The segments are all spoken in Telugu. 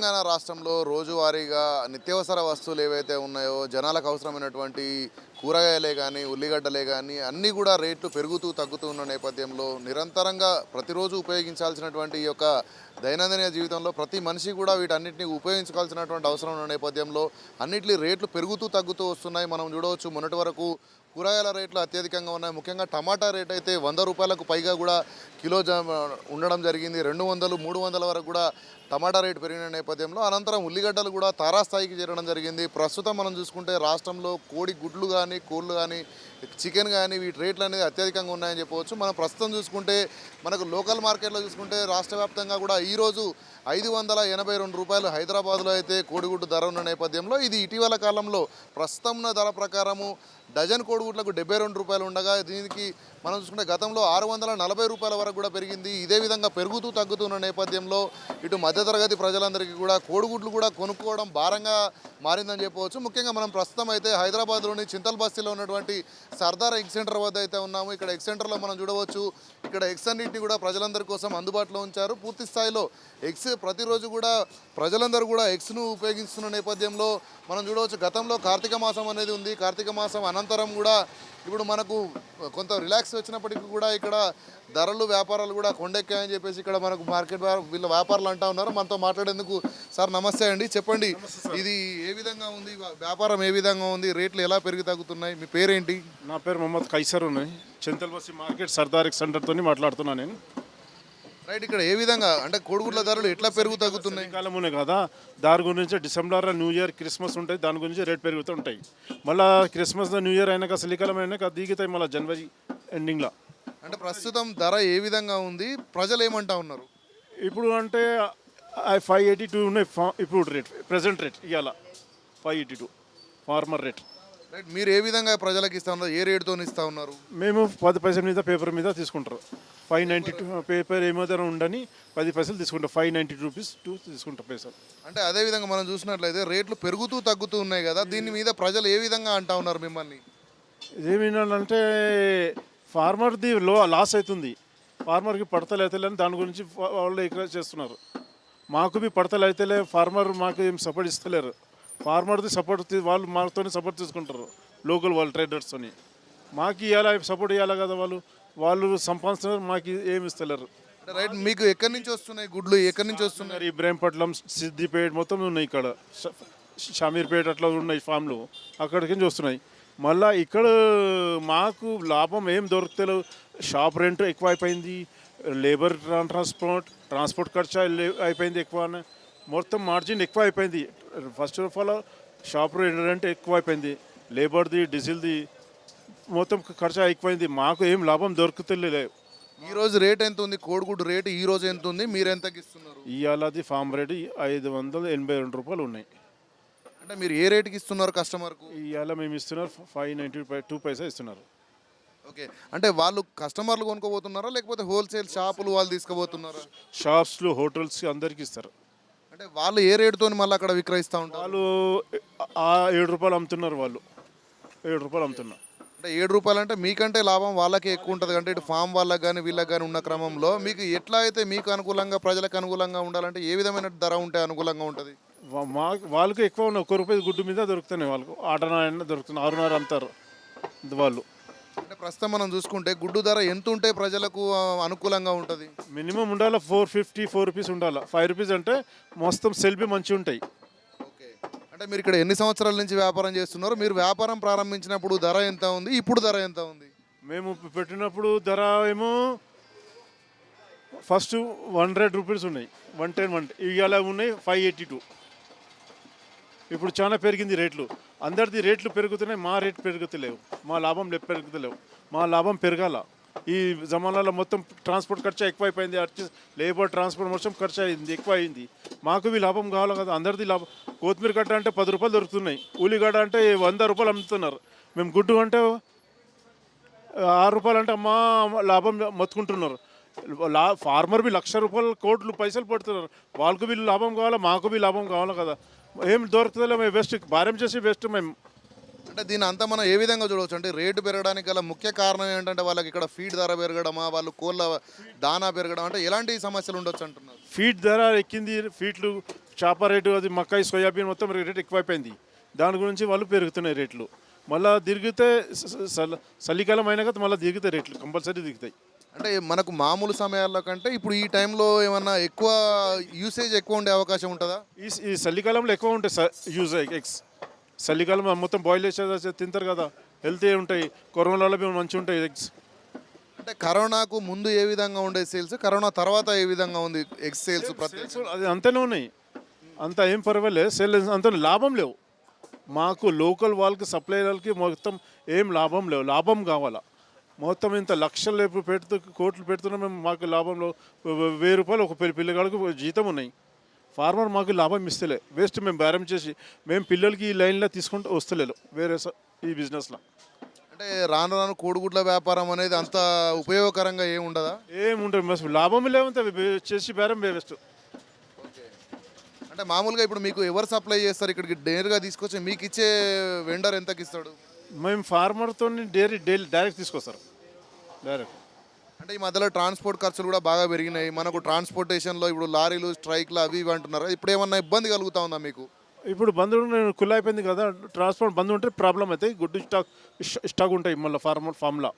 తెలంగాణ రాష్ట్రంలో రోజువారీగా నిత్యావసర వస్తువులు ఏవైతే ఉన్నాయో జనాలకు అవసరమైనటువంటి కూరగాయలే కానీ ఉల్లిగడ్డలే కానీ అన్నీ కూడా రేట్లు పెరుగుతూ తగ్గుతూ ఉన్న నేపథ్యంలో నిరంతరంగా ప్రతిరోజు ఉపయోగించాల్సినటువంటి ఈ యొక్క దైనందిన జీవితంలో ప్రతి మనిషి కూడా వీటన్నిటిని ఉపయోగించుకోవాల్సినటువంటి అవసరం ఉన్న నేపథ్యంలో అన్నిటి రేట్లు పెరుగుతూ తగ్గుతూ వస్తున్నాయి. మనం చూడవచ్చు మొన్నటి వరకు కూరగాయల రేట్లు అత్యధికంగా ఉన్నాయి. ముఖ్యంగా టమాటా రేట్ అయితే వంద రూపాయలకు పైగా కూడా కిలో ఉండడం జరిగింది. రెండు వందలు మూడు వందల వరకు కూడా టమాటా రేటు పెరిగిన నేపథ్యంలో అనంతరం ఉల్లిగడ్డలు కూడా తారాస్థాయికి చేరడం జరిగింది. ప్రస్తుతం మనం చూసుకుంటే రాష్ట్రంలో కోడి గుడ్లు కానీ కోళ్ళు కానీ చికెన్ కానీ వీటి రేట్లు అనేది అత్యధికంగా ఉన్నాయని చెప్పవచ్చు. మనం ప్రస్తుతం చూసుకుంటే మనకు లోకల్ మార్కెట్లో చూసుకుంటే రాష్ట్ర వ్యాప్తంగా కూడా ఈరోజు ఐదు వందల ఎనభై రెండు రూపాయలు హైదరాబాద్లో అయితే కోడిగుడ్డు ధర ఉన్న నేపథ్యంలో ఇది ఇటీవల కాలంలో ప్రస్తుతం ఉన్న ధర ప్రకారము డజన్ కోడిగుడ్లకు డెబ్బై రెండు రూపాయలు ఉండగా దీనికి మనం చూసుకుంటే గతంలో ఆరు వందల నలభై రూపాయల వరకు కూడా పెరిగింది. ఇదే విధంగా పెరుగుతూ తగ్గుతున్న నేపథ్యంలో ఇటు మధ్యతరగతి ప్రజలందరికీ కూడా కోడిగుడ్లు కూడా కొనుక్కోవడం భారంగా మారిందని చెప్పవచ్చు. ముఖ్యంగా మనం ప్రస్తుతం అయితే హైదరాబాద్లోని చింతల్ బస్తీలో ఉన్నటువంటి సర్దార్ ఎగ్ సెంటర్ వద్ద అయితే ఉన్నాము. ఇక్కడ ఎగ్ సెంటర్లో మనం చూడవచ్చు. ఇక్కడ ఎగ్స్ అన్నింటినీ కూడా ప్రజలందరి కోసం అందుబాటులో ఉంచారు. పూర్తి స్థాయిలో ఎగ్స్ ప్రతిరోజు కూడా ప్రజలందరూ కూడా ఎగ్స్ను ఉపయోగిస్తున్న నేపథ్యంలో మనం చూడవచ్చు. గతంలో కార్తీక మాసం అనేది ఉంది. కార్తీక మాసం అనంతరం కూడా ఇప్పుడు మనకు కొంత రిలాక్స్ వచ్చినప్పటికీ కూడా ఇక్కడ ధరలు వ్యాపారాలు కూడా కొండెక్కాయని చెప్పేసి ఇక్కడ మనకు మార్కెట్ వీళ్ళ వ్యాపారులు అంటా ఉన్నారు. మనతో మాట్లాడేందుకు సార్ నమస్తే అండి. చెప్పండి ఇది ఏ విధంగా ఉంది? వ్యాపారం ఏ విధంగా ఉంది? రేట్లు ఎలా పెరిగి తగ్గుతున్నాయి? మీ పేరేంటి? నా పేరు మొహమ్మద్ కైసర్ ఉన్నాయి చింతల్ బస్సి మార్కెట్ సర్దార్ సెంటర్తో మాట్లాడుతున్నాను నేను. రైట్ ఇక్కడ ఏ విధంగా? అంటే కోడిగుడ్ల ధరలు ఎట్లా పెరుగు తగ్గుతున్నాయి? కాలమునే కదా. దాని గురించి డిసెంబర్ న్యూ ఇయర్ క్రిస్మస్ ఉంటాయి. దాని గురించి రేట్ పెరుగుతూ ఉంటాయి. మళ్ళీ క్రిస్మస్ న్యూ ఇయర్ అయినాక చలికాలం అయినాక దిగుతాయి మళ్ళీ జనవరి ఎండింగ్లో. అంటే ప్రస్తుతం ధర ఏ విధంగా ఉంది? ప్రజలు ఏమంటా ఉన్నారు? ఇప్పుడు అంటే ఫైవ్ ఎయిటీ టూ ఉన్నాయి. ఇప్పుడు రేట్ ప్రజెంట్ రేట్ ఇవాళ five eighty two farmer rate. Right మీరు ఏ విధంగా ప్రజలకు ఇస్తా ఉన్నారు? ఏ రేటుతో ఇస్తా ఉన్నారు? మేము పది పైసల మీద పేపర్ మీద తీసుకుంటారు. ఫైవ్ నైంటీ టూ పేపర్ ఏమాత్రం ఉండని పది పైసలు తీసుకుంటాం ఫైవ్ నైంటీ రూపీస్ టూ తీసుకుంటాం పైసలు. అంటే అదే విధంగా మనం చూసినట్లయితే రేట్లు పెరుగుతూ తగ్గుతూ ఉన్నాయి కదా దీని మీద ప్రజలు ఏ విధంగా అంటా ఉన్నారు మిమ్మల్ని? ఏమిటంటే ఫార్మర్ది లో లాస్ అవుతుంది ఫార్మర్కి పడతలు అవుతలేని దాని గురించి వాళ్ళు ఎక్కువ చేస్తున్నారు. మాకు బి పడతలు అవుతలే ఫార్మర్ మాకు ఏం సపోర్ట్ ఇస్తలేరు. ఫార్మర్ది సపోర్ట్ వాళ్ళు మాతోనే సపోర్ట్ తీసుకుంటారు లోకల్ వాళ్ళు ట్రేడర్స్తోని. మాకు ఇవ్వాలా సపోర్ట్ ఇవ్వాలి కదా వాళ్ళు? వాళ్ళు సంపాదిస్తున్నారు మాకు ఏమి ఇస్తలేరు. రైట్ మీకు ఎక్కడి నుంచి వస్తున్నాయి గుడ్లు? ఎక్కడి నుంచి వస్తున్నాయి? మరి ఇబ్రాహీంపట్నం సిద్దిపేట మొత్తం ఉన్నాయి ఇక్కడ. షమీర్పేట అట్లా ఉన్నాయి ఫామ్లు. అక్కడికి నుంచి వస్తున్నాయి. మళ్ళా ఇక్కడ మాకు లాభం ఏం దొరుకుతలేదు. షాప్ రెంట్ ఎక్కువ అయిపోయింది లేబర్ ట్రాన్స్పోర్ట్ ట్రాన్స్పోర్ట్ ఖర్చు అయిపోయింది ఎక్కువ మొత్తం మార్జిన్ ఎక్కువ అయిపోయింది first of all shop rent ఎక్కువ అయిపోయింది లేబర్ది డీజిల్ది మొత్తం ఖర్చు ఎక్కువైంది మాకు ఏం లాభం దొరుకుతలేదు ఈ రోజు రేట్ ఎంత ఉంది? కోడిగుడ్డు రేటు ఈ రోజు ఎంత ఉంది? మీరు ఎంతకి ఇస్తున్నారు? ఇవాళది ఫామ్ రేట్ ఐదు వందల ఎనభై రెండు రూపాయలు ఉన్నాయి. అంటే మీరు ఏ రేటుకి ఇస్తున్నారు కస్టమర్కు ఇవాళ మేము ఇస్తున్నారు ఫైవ్ నైంటీ టూ పైసా ఇస్తున్నారు. ఓకే అంటే వాళ్ళు కస్టమర్లు కొనుక్కోబోతున్నారా? లేకపోతే హోల్సేల్ షాపులు వాళ్ళు తీసుకుపోతున్నారా? షాప్స్లో హోటల్స్ అందరికి ఇస్తారు. అంటే వాళ్ళు ఏ రేటుతో మళ్ళీ అక్కడ విక్రయిస్తూ ఉంటారు? వాళ్ళు ఆ ఏడు రూపాయలు అమ్ముతున్నారు వాళ్ళు. ఏడు రూపాయలు అమ్ముతున్నారు. అంటే ఏడు రూపాయలు అంటే మీకంటే లాభం వాళ్ళకే ఎక్కువ ఉంటుంది అంటే ఇటు ఫామ్ వాళ్ళకి కానీ వీళ్ళకి కానీ ఉన్న క్రమంలో మీకు ఎట్లా అయితే మీకు అనుకూలంగా ప్రజలకు అనుకూలంగా ఉండాలంటే ఏ విధమైన ధర ఉంటే అనుకూలంగా ఉంటుంది? మా వాళ్ళకి ఎక్కువ ఉన్నాయి ఒక్క రూపాయి గుడ్డు మీద దొరుకుతున్నాయి వాళ్ళకు. ఆటన దొరుకుతున్నాయి ఆరున్నర అమ్ముతారు వాళ్ళు. అంటే ప్రస్తుతం మనం చూసుకుంటే గుడ్డు ధర ఎంత ఉంటే ప్రజలకు అనుకూలంగా ఉంటుంది? మినిమం ఉండాలి? ఫోర్ ఫిఫ్టీ ఫోర్ రూపీస్ ఉండాలి? ఫైవ్ రూపీస్ అంటే మొత్తం సెల్ఫీ మంచిగా ఉంటాయి. ఓకే. అంటే మీరు ఇక్కడ ఎన్ని సంవత్సరాల నుంచి వ్యాపారం చేస్తున్నారు? మీరు వ్యాపారం ప్రారంభించినప్పుడు ధర ఎంత ఉంది? ఇప్పుడు ధర ఎంత ఉంది? మేము పెట్టినప్పుడు ధర ఏమో ఫస్ట్ వన్ హండ్రెడ్ రూపీస్ ఉన్నాయి. వన్ టెన్ వన్ ఇవాళ ఉన్నాయి ఫైవ్ ఎయిటీ టూ. ఇప్పుడు చాలా పెరిగింది రేట్లు. అందరిది రేట్లు పెరుగుతున్నాయి మా రేట్ పెరుగుతలేవు. మా లాభం లే- పెరుగుతలేవు మా లాభం పెరగాల. ఈ జమానాలో మొత్తం ట్రాన్స్పోర్ట్ ఖర్చు ఎక్కువైపోయింది. అర్చి లేబర్ ట్రాన్స్పోర్ట్ మొత్తం ఖర్చు అయింది ఎక్కువ అయింది మాకు ఇవి లాభం కావాలి కదా. అందరిది లాభం. కొత్తిమీర గడ్డ అంటే పది రూపాయలు దొరుకుతున్నాయి. ఉల్లిగడ్డ అంటే వంద రూపాయలు అమ్ముతున్నారు. మేము గుడ్డు అంటే ఆరు రూపాయలు అంటే మా లాభం మొత్తుకుంటున్నారు. లా ఫార్మర్ బి లక్ష రూపాయలు కోట్లు పైసలు పడుతున్నారు. వాళ్ళకు వీళ్ళు లాభం కావాలా? మాకు బి లాభం కావాలి కదా? ఏం దొరుకుతుందో మేము వేస్ట్. భారం చేసి వేస్ట్ మేము. అంటే దీని అంతా మనం ఏ విధంగా చూడవచ్చు? అంటే రేటు పెరగడానికి గల ముఖ్య కారణం ఏంటంటే వాళ్ళకి ఇక్కడ ఫీడ్ ధర పెరగడమా వాళ్ళు కోళ్ళ దానా పెరగడం అంటే ఎలాంటి సమస్యలు ఉండొచ్చు అంటున్నారు? ఫీట్ ధర ఎక్కింది ఫీట్లు చేప రేటు అది మక్కాయి సోయాబీన్ మొత్తం రేట్ ఎక్కువైపోయింది. దాని గురించి వాళ్ళు పెరుగుతున్నాయి రేట్లు. మళ్ళీ దిగితే చలికాలం అయినాక మళ్ళీ దిగుతాయి రేట్లు కంపల్సరీ దిగుతాయి అంటే మనకు మామూలు సమయాల్లో కంటే ఇప్పుడు ఈ టైంలో ఏమన్నా ఎక్కువ యూసేజ్ ఎక్కువ ఉండే అవకాశం ఉంటుందా? ఈ చలికాలంలో ఎక్కువ ఉంటాయి స- యూజ్ ఎగ్స్ చలికాలం మొత్తం బాయిల్ చేసేది తింటారు కదా. హెల్తీ ఉంటాయి. కరోనాలో మేము మంచిగా ఉంటాయి ఎగ్స్ అంటే కరోనాకు ముందు ఏ విధంగా ఉండే సేల్స్ కరోనా తర్వాత ఏ విధంగా ఉంది ఎక్స్ సేల్స్ అది అంతనే ఉన్నాయి. అంత ఏం పర్వాలేదు. సేల్ అంత లాభం లేవు. మాకు లోకల్ వాళ్ళకి సప్లై వాళ్ళకి మొత్తం ఏం లాభం లేవు. లాభం కావాలా. మొత్తం ఇంత లక్షలు లేపు పెడుతూ కోట్లు పెడుతున్నాం మేము మాకు లాభంలో వెయ్యి రూపాయలు ఒక పిల్ల పిల్లగాడికి జీతం ఉన్నాయి. ఫార్మర్ మాకు లాభం ఇస్తలే. వేస్ట్ మేము బేరం చేసి మేము పిల్లలకి ఈ లైన్లో తీసుకుంటూ వస్తలేదు వేరే ఈ బిజినెస్లో. అంటే రాను రాను కోడిగుడ్ల వ్యాపారం అనేది అంత ఉపయోగకరంగా ఏమి ఉండదా? ఏముంటుంది మస్తు లాభం లేవంత చేసి బేరం వేస్ట్. అంటే మామూలుగా ఇప్పుడు మీకు ఎవరు సప్లై చేస్తారు? ఇక్కడికి నేరుగా తీసుకొచ్చి మీకు ఇచ్చే వెండర్ ఎంతకి ఇస్తాడు మేము ఫార్మర్తో డైరీ డైలీ డైరెక్ట్ తీసుకొస్తారు. డైరెక్ట్. అంటే ఈ మధ్యలో ట్రాన్స్పోర్ట్ ఖర్చులు కూడా బాగా పెరిగినాయి. మనకు ట్రాన్స్పోర్టేషన్లో ఇప్పుడు లారీలు స్ట్రైక్లు అవి ఇవి అంటున్నారు. ఇప్పుడు ఏమన్నా ఇబ్బంది కలుగుతా ఉందా మీకు? ఇప్పుడు బంద్ కుల్ అయిపోయింది కదా ట్రాన్స్పోర్ట్ బంద్ ఉంటే ప్రాబ్లం అవుతాయి గుడ్డు స్టాక్ స్ట- స్టాక్ ఉంటాయి మళ్ళీ ఫార్మర్ ఫామ్లో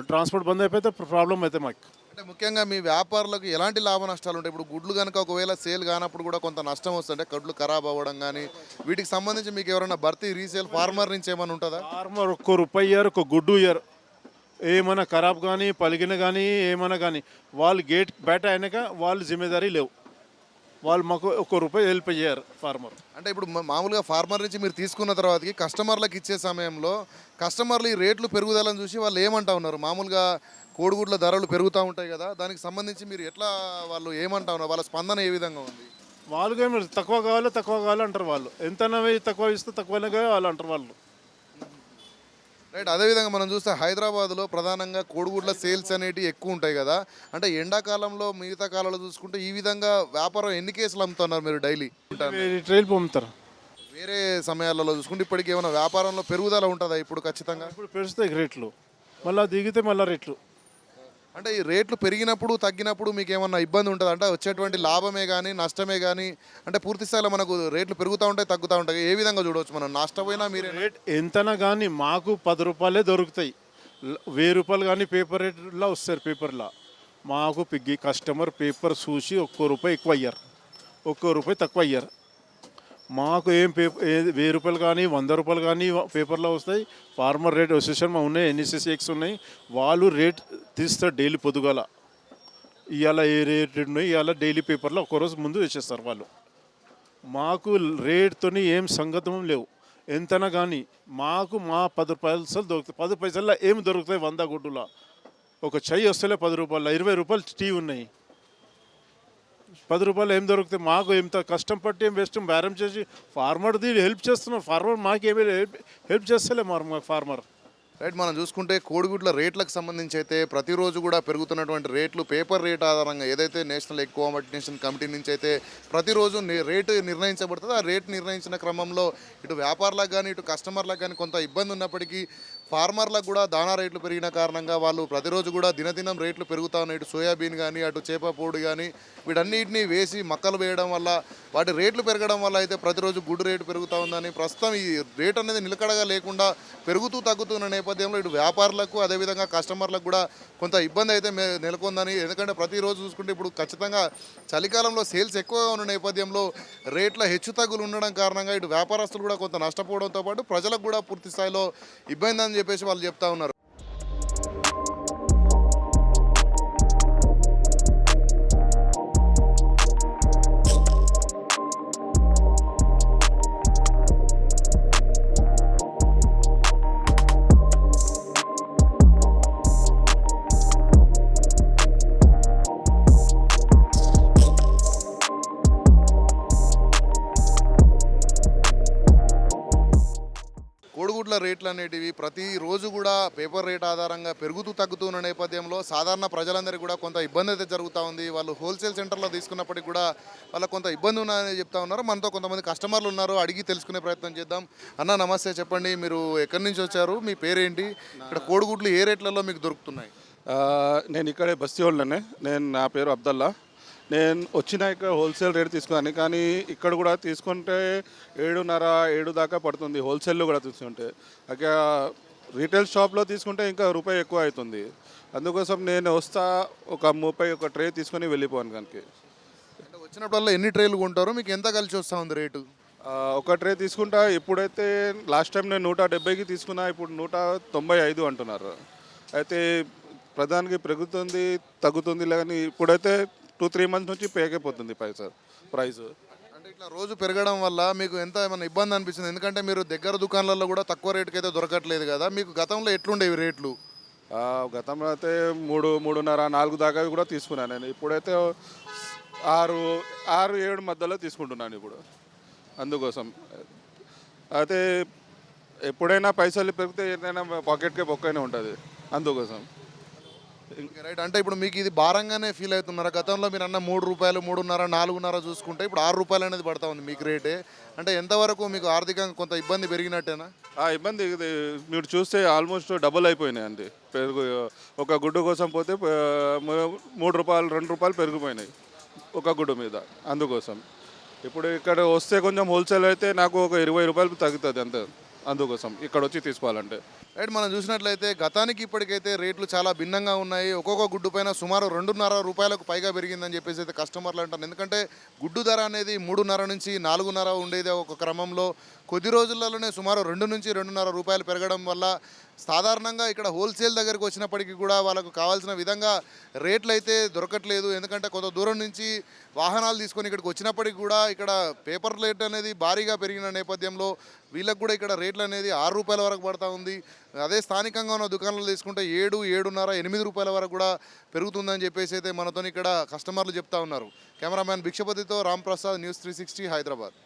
ట్రాన్స్పోర్ట్ బంద్ అయిపోతే ప్రాబ్లం అవుతాయి మాకు. అంటే ముఖ్యంగా మీ వ్యాపారులకు ఎలాంటి లాభ నష్టాలు ఉంటాయి? ఇప్పుడు గుడ్లు కనుక ఒకవేళ సేల్ కానప్పుడు కూడా కొంత నష్టం వస్తుంటే కడ్లు ఖరాబ్ అవ్వడం కానీ వీటికి సంబంధించి మీకు ఎవరైనా భర్తీ రీసేల్ ఫార్మర్ నుంచి ఏమైనా ఉంటుందా? ఫార్మర్ ఒక్క రూపాయి ఇయ్యారు ఒక గుడ్డు ఇయ్యారు. ఏమైనా ఖరాబ్ కానీ పలిగిన కానీ ఏమైనా కానీ వాళ్ళు గేట్ బయట అయినాక వాళ్ళు జిమ్మేదారీ లేవు. వాళ్ళు మాకు ఒక్క రూపాయి హెల్ప్ అయ్యారు ఫార్మర్. అంటే ఇప్పుడు మామూలుగా ఫార్మర్ నుంచి మీరు తీసుకున్న తర్వాతకి కస్టమర్లకు ఇచ్చే సమయంలో కస్టమర్లు ఈ రేట్లు పెరుగుదలని చూసి వాళ్ళు ఏమంటా ఉన్నారు? మామూలుగా కోడిగుడ్ల ధరలు పెరుగుతూ ఉంటాయి కదా దానికి సంబంధించి మీరు ఎట్లా వాళ్ళు ఏమంటా ఉన్నారు? వాళ్ళ స్పందన ఏ విధంగా ఉంది? వాళ్ళకి ఏమి తక్కువ కావాలో తక్కువ కావాలో అంటారు వాళ్ళు. ఎంత తక్కువ ఇస్తే తక్కువనే వాళ్ళు అంటారు వాళ్ళు. రైట్ అదేవిధంగా మనం చూస్తే హైదరాబాద్లో ప్రధానంగా కోడిగుడ్ల సేల్స్ అనేటివి ఎక్కువ ఉంటాయి కదా. అంటే ఎండాకాలంలో మిగతా కాలంలో చూసుకుంటే ఈ విధంగా వ్యాపారం ఎన్ని కేసులు అమ్ముతున్నారు మీరు డైలీ? ట్రైల్ పంపుతారు. వేరే సమయాలలో చూసుకుంటే ఇప్పటికి ఏమైనా వ్యాపారంలో పెరుగుదల ఉంటుందా ఇప్పుడు ఖచ్చితంగా? ఇప్పుడు పెరుస్తాయి రేట్లు. మళ్ళీ దిగితే మళ్ళీ రేట్లు. అంటే ఈ రేట్లు పెరిగినప్పుడు తగ్గినప్పుడు మీకు ఏమన్నా ఇబ్బంది ఉంటుంది? అంటే వచ్చేటువంటి లాభమే కానీ నష్టమే కానీ అంటే పూర్తి స్థాయిలో మనకు రేట్లు పెరుగుతూ ఉంటాయి తగ్గుతూ ఉంటాయి. ఏ విధంగా చూడవచ్చు మనం? నష్టపోయినా మీరే రేట్ ఎంతనా కానీ మాకు పది రూపాయలే దొరుకుతాయి. వెయ్యి రూపాయలు కానీ పేపర్ రేట్లో వస్తారు పేపర్లో. మాకు పిగ్గి కస్టమర్ పేపర్ చూసి ఒక్కో రూపాయి ఎక్కువ అయ్యారు ఒక్కో రూపాయి తక్కువ అయ్యారు మాకు ఏం పేపర్ వెయ్యి రూపాయలు కానీ వంద రూపాయలు కానీ పేపర్లో వస్తాయి. ఫార్మర్ రేట్ అసోసియేషన్ మా ఉన్నాయి ఎన్ఎస్ఎస్ ఎక్స్ ఉన్నాయి. వాళ్ళు రేట్ తీస్తారు డైలీ పొద్దుగాల. ఇవాళ ఏ రేట్ ఉన్నాయి ఇవాళ డైలీ పేపర్లో ఒక్కరోజు ముందు వేసేస్తారు వాళ్ళు. మాకు రేట్తో ఏం సంగతం లేవు. ఎంతనా కానీ మాకు మా పది పైసలు దొరుకుతాయి. పది పైసల్లో ఏం దొరుకుతాయి వంద గుడ్డులో? ఒక చెయ్యి వస్తలే పది రూపాయల ఇరవై రూపాయలు టీ ఉన్నాయి. పది రూపాయలు ఏం దొరుకుతాయి మాకు ఎంత కష్టం పట్టి ఏం వేస్ట్ బేరం చేసి ఫార్మర్ది హెల్ప్ చేస్తున్నాం. ఫార్మర్ మాకేమీ హెల్ప్ హెల్ప్ చేస్తలే మరి మాకు ఫార్మర్ రైట్ మనం చూసుకుంటే కోడిగుడ్ల రేట్లకు సంబంధించి అయితే ప్రతిరోజు కూడా పెరుగుతున్నటువంటి రేట్లు పేపర్ రేట్ ఆధారంగా ఏదైతే నేషనల్ ఎక్కువ కోఆర్డినేషన్ కమిటీ నుంచి అయితే ప్రతిరోజు రేటు నిర్ణయించబడుతుంది ఆ రేటు నిర్ణయించిన క్రమంలో ఇటు వ్యాపారులకు కానీ ఇటు కస్టమర్లకు కానీ కొంత ఇబ్బంది ఉన్నప్పటికీ ఫార్మర్లకు కూడా దానా రేట్లు పెరిగిన కారణంగా వాళ్ళు ప్రతిరోజు కూడా దినదినం రేట్లు పెరుగుతా ఉన్నాయి. ఇటు సోయాబీన్ కానీ అటు చేప పొడి కానీ వీటన్నిటిని వేసి మక్కలు వేయడం వల్ల వాటి రేట్లు పెరగడం వల్ల అయితే ప్రతిరోజు గుడ్డు రేటు పెరుగుతూ ఉందని ప్రస్తుతం ఈ రేట్ అనేది నిలకడగా లేకుండా పెరుగుతూ తగ్గుతున్న నేపథ్యంలో ఇటు వ్యాపారులకు అదేవిధంగా కస్టమర్లకు కూడా కొంత ఇబ్బంది అయితే నెలకొందని ఎందుకంటే ప్రతిరోజు చూసుకుంటే ఇప్పుడు ఖచ్చితంగా చలికాలంలో సేల్స్ ఎక్కువగా ఉన్న నేపథ్యంలో రేట్ల హెచ్చు తగ్గులు ఉండడం కారణంగా ఇటు వ్యాపారస్తులు కూడా కొంత నష్టపోవడంతో పాటు ప్రజలకు కూడా పూర్తి స్థాయిలో ఇబ్బంది చెప్పేసి వాళ్ళు చెప్తా ఉన్నారు. అనేటివి ప్రతిరోజు కూడా పేపర్ రేట్ ఆధారంగా పెరుగుతూ తగ్గుతూ ఉన్న నేపథ్యంలో సాధారణ ప్రజలందరికీ కూడా కొంత ఇబ్బంది అయితే జరుగుతూ ఉంది. వాళ్ళు హోల్సేల్ సెంటర్లో తీసుకున్నప్పటికీ కూడా వాళ్ళ కొంత ఇబ్బంది ఉన్నదని చెప్తా ఉన్నారు. మనతో కొంతమంది కస్టమర్లు ఉన్నారు. అడిగి తెలుసుకునే ప్రయత్నం చేద్దాం. అన్న నమస్తే. చెప్పండి మీరు ఎక్కడి నుంచి వచ్చారు? మీ పేరేంటి? ఇక్కడ కోడిగుడ్లు ఏ రేట్లలో మీకు దొరుకుతున్నాయి? నేను ఇక్కడే బస్తీ వాళ్ళనే నేను నా పేరు అబ్దల్లా. నేను వచ్చిన ఇక్కడ హోల్సేల్ రేట్ తీసుకున్నాను కానీ ఇక్కడ కూడా తీసుకుంటే ఏడున్నర ఏడు దాకా పడుతుంది హోల్సేల్లో కూడా తీసుకుంటే. అక్క రీటైల్ షాప్లో తీసుకుంటే ఇంకా రూపాయి ఎక్కువ అవుతుంది. అందుకోసం నేను వస్తా ఒక ముప్పై ఒక ట్రే తీసుకొని వెళ్ళిపోను కనుక వచ్చినప్పుడల్లా ఎన్ని ట్రేలు కొంటారో? మీకు ఎంత కలిసి వస్తూ ఉంది రేటు? ఒక ట్రే తీసుకుంటా ఇప్పుడైతే లాస్ట్ టైం నేను నూట డెబ్బైకి తీసుకున్నా ఇప్పుడు నూట తొంభై ఐదు అంటున్నారు. అయితే ప్రధానికి పెరుగుతుంది తగ్గుతుంది కానీ ఇప్పుడైతే టూ త్రీ మంత్స్ నుంచి పేకైపోతుంది పైసా ప్రైస్. అంటే ఇట్లా రోజు పెరగడం వల్ల మీకు ఎంత ఏమైనా ఇబ్బంది అనిపిస్తుంది? ఎందుకంటే మీరు దగ్గర దుకాణాలలో కూడా తక్కువ రేటుకి అయితే దొరకట్లేదు కదా. మీకు గతంలో ఎట్లుండేవి రేట్లు? గతంలో అయితే మూడు మూడున్నర నాలుగు దాకా కూడా తీసుకున్నాను నేను. ఇప్పుడైతే ఆరు ఆరు ఏడు మధ్యలో తీసుకుంటున్నాను ఇప్పుడు. అందుకోసం. అయితే ఎప్పుడైనా పైసలు పెరిగితే ఏదైనా పాకెట్కే బొక్కైనా ఉంటుంది. అందుకోసం. రైట్ అంటే ఇప్పుడు మీకు ఇది భారంగానే ఫీల్ అవుతున్నారా. గతంలో మీరు అన్న మూడు రూపాయలు మూడున్నర నాలుగున్నర చూసుకుంటే ఇప్పుడు ఆరు రూపాయలు అనేది పడతా ఉంది మీకు రేటే అంటే ఎంతవరకు మీకు ఆర్థికంగా కొంత ఇబ్బంది పెరిగినట్టేనా? ఆ ఇబ్బంది ఇది. మీరు చూస్తే ఆల్మోస్ట్ డబుల్ అయిపోయినాయి అండి. పెరుగు ఒక గుడ్డు కోసం పోతే మూడు రూపాయలు రెండు రూపాయలు పెరిగిపోయినాయి ఒక గుడ్డు మీద అందుకోసం. ఇప్పుడు ఇక్కడ వస్తే కొంచెం హోల్సేల్ అయితే నాకు ఒక ఇరవై రూపాయలు తగ్గుతుంది అంతే అందుకోసం. ఇక్కడ వచ్చి తీసుకోవాలంటే. రైట్ మనం చూసినట్లయితే గతానికి ఇప్పటికైతే రేట్లు చాలా భిన్నంగా ఉన్నాయి. ఒక్కొక్క గుడ్డు పైన సుమారు రెండున్నర రూపాయలకు పైగా పెరిగిందని చెప్పేసి అయితే కస్టమర్లు అంటారు ఎందుకంటే గుడ్డు ధర అనేది మూడున్నర నుంచి నాలుగున్నర ఉండేది ఒక క్రమంలో. కొద్ది రోజులలోనే సుమారు రెండు నుంచి రెండున్నర రూపాయలు పెరగడం వల్ల సాధారణంగా ఇక్కడ హోల్సేల్ దగ్గరికి వచ్చినప్పటికీ కూడా వాళ్ళకు కావాల్సిన విధంగా రేట్లు అయితే దొరకట్లేదు. ఎందుకంటే కొంత దూరం నుంచి వాహనాలు తీసుకొని ఇక్కడికి వచ్చినప్పటికి కూడా ఇక్కడ పేపర్ రేట్ అనేది భారీగా పెరిగిన నేపథ్యంలో వీళ్ళకు కూడా ఇక్కడ రేట్లు అనేది ఆరు రూపాయల వరకు పడతా ఉంది. అదే స్థానికంగా ఉన్న దుకాణాలు తీసుకుంటే ఏడు ఏడున్నర ఎనిమిది రూపాయల వరకు కూడా పెరుగుతుందని చెప్పేసి అయితే మనతో ఇక్కడ కస్టమర్లు చెప్తా ఉన్నారు. Cameraman భిక్షపతితో Ram Prasad news three sixty Hyderabad.